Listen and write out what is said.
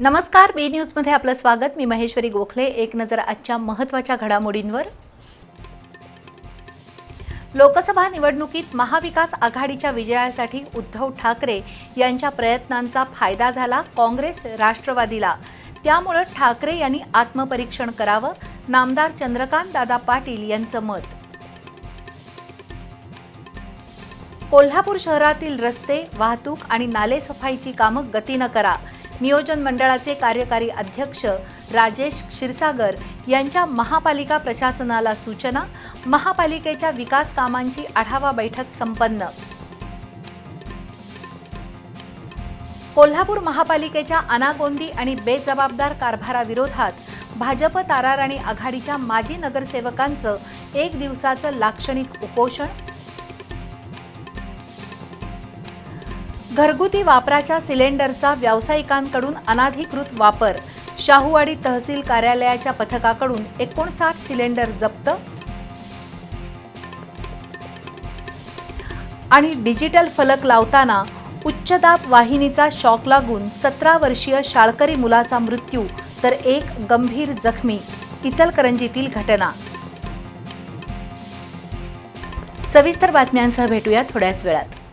नमस्कार बी न्यूजमध्ये आपलं स्वागत. मी महेश्वरी गोखले. एक नजर आजच्या महत्त्वाच्या घडामोडींवर. लोकसभा निवडणुकीत महाविकास आघाडीच्या विजयासाठी उद्धव ठाकरे यांच्या प्रयत्नांचा फायदा झाला काँग्रेस राष्ट्रवादीला. त्यामुळं ठाकरे यांनी आत्मपरीक्षण करावं नामदार चंद्रकांत दादा पाटील यांचं मत. कोल्हापूर शहरातील रस्ते वाहतूक आणि नालेसफाईची कामं गतीनं करा. नियोजन मंडळाचे कार्यकारी अध्यक्ष राजेश क्षीरसागर यांच्या महापालिका प्रशासनाला सूचना महापालिकेच्या विकास कामांची आढावा बैठक संपन्न. कोल्हापूर महापालिकेच्या अनागोंदी आणि बेजबाबदार कारभाराविरोधात भाजप ताराराणी आघाडीच्या माजी नगरसेवकांचं एक दिवसाचं लाक्षणिक उपोषण घरगुती वापराच्या सिलेंडरचा व्यावसायिकांकडून अनाधिकृत वापर. शाहूवाडी तहसील कार्यालयाच्या पथकाकडून एकोणसाठ सिलेंडर जप्त. आणि डिजिटल फलक लावताना उच्च दाब वाहिनीचा शॉक लागून सतरा वर्षीय शाळकरी मुलाचा मृत्यू तर एक गंभीर जखमी. इचलकरंजीतील घटना. सविस्तर बातम्यांसह भेटूया थोड्याच वेळात.